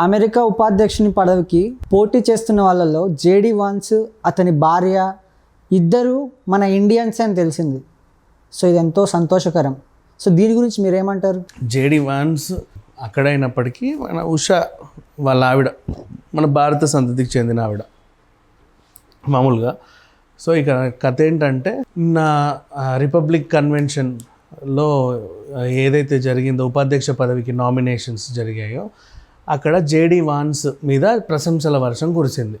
America ఉపాధ్యక్షుని పదవికి పోటీ చేస్తున్న వాళ్ళలో జేడీ వాన్స్ అతని భార్య ఇద్దరు మన ఇండియన్స్ అని తెలిసింది. సో ఇది ఎంతో సంతోషకరం. సో దీని గురించి మీరేమంటారు? జేడీ వాన్స్ అక్కడైనప్పటికీ మన ఉషా వాళ్ళ ఆవిడ మన భారత సంతతికి చెందిన ఆవిడ. మామూలుగా. సో ఇక కథ ఏంటంటే నా రిపబ్లిక్ కన్వెన్షన్లో ఏదైతే జరిగిందో ఉపాధ్యక్ష పదవికి నామినేషన్స్ జరిగాయో అక్కడ జేడీ వాన్స్ మీద ప్రశంసల వర్షం కురిసింది.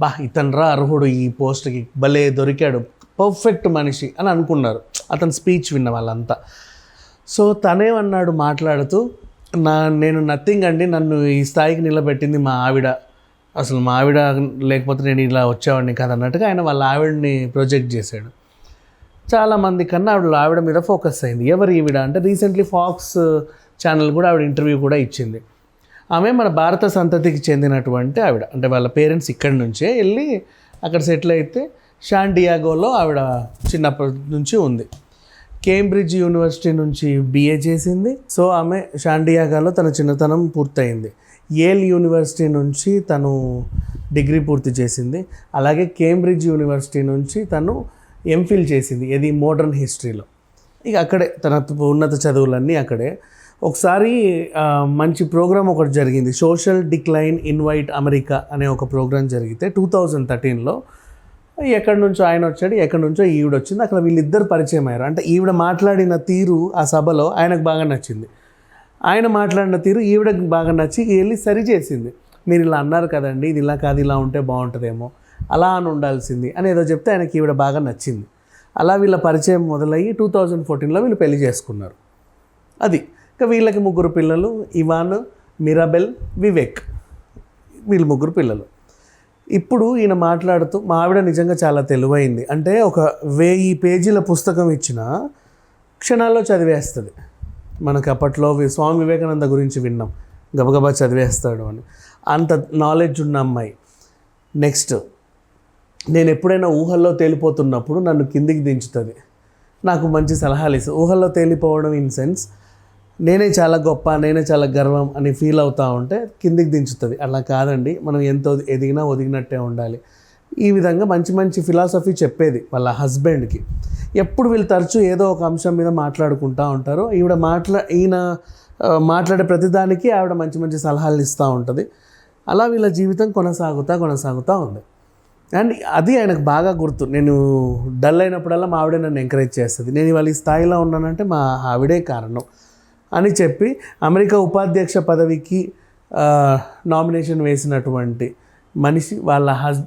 బా ఇతను రా అర్హుడు ఈ పోస్ట్కి. భలే దొరికాడు. పర్ఫెక్ట్ మనిషి అని అనుకున్నారు. అతని స్పీచ్ విన్న వాళ్ళంతా. సో తనేమన్నాడు మాట్లాడుతూ నా నేను నథింగ్ అండి. నన్ను ఈ స్థాయికి నిలబెట్టింది మా ఆవిడ. అసలు మా ఆవిడ లేకపోతే నేను ఇలా వచ్చేవాడిని కాదు అన్నట్టుగా ఆయన వాళ్ళ ఆవిడని ప్రొజెక్ట్ చేశాడు. చాలామంది కన్నా ఆవిడ ఆవిడ మీద ఫోకస్ అయింది. ఎవరు ఈవిడ? అంటే రీసెంట్లీ ఫాక్స్ ఛానల్ కూడా ఆవిడ ఇంటర్వ్యూ కూడా ఇచ్చింది. ఆమె మన భారత సంతతికి చెందినటువంటి ఆవిడ. అంటే వాళ్ళ పేరెంట్స్ ఇక్కడి నుంచే వెళ్ళి అక్కడ సెటిల్ అయితే షాండియాగోలో ఆవిడ చిన్నప్పటి నుంచి ఉంది. కేంబ్రిడ్జ్ యూనివర్సిటీ నుంచి బిఏ చేసింది. సో ఆమె షాండియాగాలో తన చిన్నతనం పూర్తయింది. ఏల్ యూనివర్సిటీ నుంచి తను డిగ్రీ పూర్తి చేసింది. అలాగే కేంబ్రిడ్జ్ యూనివర్సిటీ నుంచి తను ఎంఫిల్ చేసింది. ఇది మోడర్న్ హిస్టరీలో. ఇక అక్కడే తన ఉన్నత చదువులన్నీ అక్కడే. ఒకసారి మంచి ప్రోగ్రామ్ ఒకటి జరిగింది. సోషల్ డిక్లైన్ ఇన్వైట్ అమెరికా అనే ఒక ప్రోగ్రామ్ జరిగితే టూ థౌజండ్ థర్టీన్లో ఎక్కడి నుంచో ఆయన వచ్చాడు ఎక్కడి నుంచో ఈవిడ వచ్చింది అక్కడ వీళ్ళిద్దరు పరిచయం అయ్యారు. అంటే ఈవిడ మాట్లాడిన తీరు ఆ సభలో ఆయనకు బాగా నచ్చింది. ఆయన మాట్లాడిన తీరు ఈవిడకి బాగా నచ్చి వెళ్ళి సరి చేసింది. మీరు ఇలా అన్నారు కదండి ఇది ఇలా కాదు ఇలా ఉంటే బాగుంటుందేమో అలా అని ఉండాల్సింది అని ఏదో చెప్తే ఆయనకి ఈవిడ బాగా నచ్చింది. అలా వీళ్ళ పరిచయం మొదలయ్యి టూ థౌజండ్ ఫోర్టీన్లో వీళ్ళు పెళ్ళి చేసుకున్నారు. అది. ఇంకా వీళ్ళకి ముగ్గురు పిల్లలు ఇవాన్ మిరాబెల్ వివేక్. వీళ్ళు ముగ్గురు పిల్లలు. ఇప్పుడు ఈయన మాట్లాడుతూ మా ఆవిడ నిజంగా చాలా తెలివైంది. అంటే ఒక వెయ్యి పేజీల పుస్తకం ఇచ్చిన క్షణాల్లో చదివేస్తుంది. మనకు అప్పట్లో స్వామి వివేకానంద గురించి విన్నాం. గబగబా చదివేస్తాడు అని. అంత నాలెడ్జ్ ఉన్న అమ్మాయి. నెక్స్ట్ నేను ఎప్పుడైనా ఊహల్లో తేలిపోతున్నప్పుడు నన్ను కిందికి దించుతుంది. నాకు మంచి సలహాలు ఇస్తుంది. ఊహల్లో తేలిపోవడం ఇన్ సెన్స్ నేనే చాలా గొప్ప నేనే చాలా గర్వం అని ఫీల్ అవుతా ఉంటే కిందికి దించుతుంది. అలా కాదండి. మనం ఎంతో ఎదిగినా ఒదిగినట్టే ఉండాలి. ఈ విధంగా మంచి మంచి ఫిలాసఫీ చెప్పేది వాళ్ళ హస్బెండ్కి. ఎప్పుడు వీళ్ళు తరచూ ఏదో ఒక అంశం మీద మాట్లాడుకుంటూ ఉంటారు. ఈవిడ మాట్లా ఈయన మాట్లాడే ప్రతిదానికి ఆవిడ మంచి మంచి సలహాలు ఇస్తూ ఉంటుంది. అలా వీళ్ళ జీవితం కొనసాగుతూ కొనసాగుతూ ఉంది. అండ్ అది ఆయనకు బాగా గుర్తు. నేను డల్ అయినప్పుడల్లా మా ఆవిడే నన్ను ఎంకరేజ్ చేస్తుంది. నేను ఇవాళ ఈ స్థాయిలో ఉన్నానంటే మా ఆవిడే కారణం. అని చెప్పి అమెరికా ఉపాధ్యక్ష పదవికి నామినేషన్ వేసినటువంటి మనిషి వాళ్ళ హస్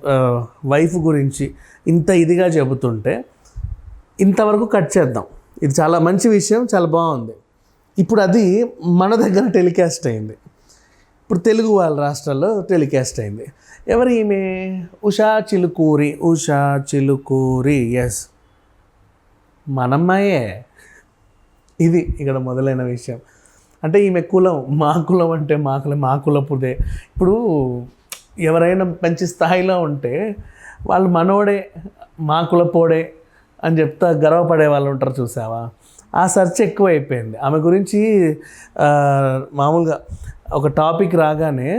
వైఫ్ గురించి ఇంత ఇదిగా చెబుతుంటే ఇంతవరకు కట్ చేద్దాం. ఇది చాలా మంచి విషయం చాలా బాగుంది. ఇప్పుడు అది మన దగ్గర టెలికాస్ట్ అయింది. ఇప్పుడు తెలుగు వాళ్ళ రాష్ట్రాల్లో టెలికాస్ట్ అయింది. ఎవరు ఈమె? ఉషా చిలుకూరి ఉషా చిలుకూరి ఎస్ మనమ్మాయే ఇది ఇక్కడ మొదలైన విషయం. అంటే ఈమె కులం మా కులం అంటే మా కులం మా కులపుదే. ఇప్పుడు ఎవరైనా మంచి స్థాయిలో ఉంటే వాళ్ళు మనోడే మా కులపోడే అని చెప్తా గర్వపడే వాళ్ళు ఉంటారు చూసావా? ఆ సెర్చ్ ఎక్కువైపోయింది. ఆమె గురించి మామూలుగా ఒక టాపిక్ రాగానే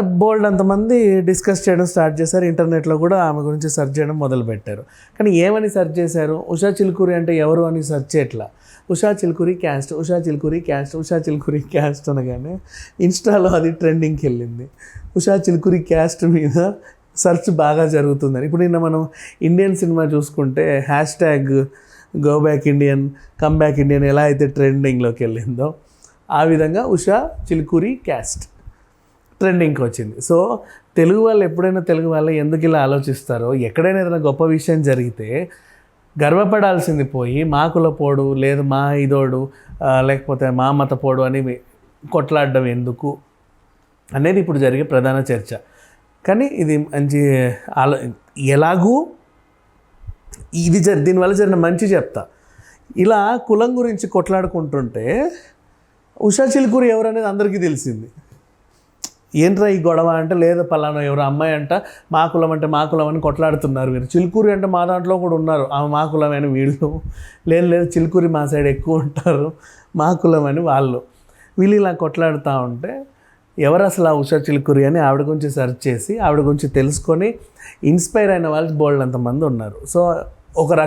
బోల్డ్ అంతమంది డిస్కస్ చేయడం స్టార్ట్ చేశారు. ఇంటర్నెట్లో కూడా ఆమె గురించి సెర్చ్ చేయడం మొదలుపెట్టారు. కానీ ఏమని సెర్చ్ చేశారు? ఉషా చిలుకూరి అంటే ఎవరు అని సెర్చ్ చేయట్లా? Usha Chilukuri caste Usha Chilukuri caste Usha Chilukuri caste అనగానే ఇన్స్టాలో అది ట్రెండింగ్కి వెళ్ళింది. ఉషా చిలుకూరి క్యాస్ట్ మీద సెర్చ్ బాగా జరుగుతుందని. ఇప్పుడు నిన్న మనం ఇండియన్ సినిమా చూసుకుంటే hashtag go back Indian come back Indian ఎలా అయితే ట్రెండింగ్లోకి వెళ్ళిందో ఆ విధంగా ఉషా చిలుకూరి క్యాస్ట్. ట్రెండింగ్కి వచ్చింది. సో తెలుగు వాళ్ళు ఎప్పుడైనా తెలుగు వాళ్ళు ఎందుకు ఇలా ఆలోచిస్తారో ఎక్కడైనా ఏదైనా గొప్ప విషయం జరిగితే గర్వపడాల్సింది పోయి మా కులపోడు లేదు మా ఇదోడు లేకపోతే మా మతపోడు అని కొట్లాడడం ఎందుకు అనేది ఇప్పుడు జరిగే ప్రధాన చర్చ. కానీ ఇది మంచి ఆలో ఎలాగూ ఇది జరి దీనివల్ల జరిగిన మంచి చెప్తా. ఇలా కులం గురించి కొట్లాడుకుంటుంటే ఉషా చిలుకూరి ఎవరనేది అందరికీ తెలిసింది. ఏంట్రా ఈ గొడవ అంటే లేదు పలానా ఎవరు అమ్మాయి అంట మా కులం అంటే మా కులం అని కొట్లాడుతున్నారు వీరు చిలుకూరి అంటే మా దాంట్లో కూడా ఉన్నారు. ఆమె మా కులం అని వీళ్ళు. లేదు లేదు చిలుకూరి మా సైడ్ ఎక్కువ ఉంటారు. మా కులం అని వాళ్ళు. వీళ్ళు ఇలా కొట్లాడుతూ ఉంటే ఎవరు అసలు ఆ ఉషా చిలుకూరి అని ఆవిడ గురించి సెర్చ్ చేసి ఆవిడ గురించి తెలుసుకొని ఇన్స్పైర్ అయిన వాళ్ళు బోల్డ్ అంతమంది ఉన్నారు. సో ఒక రక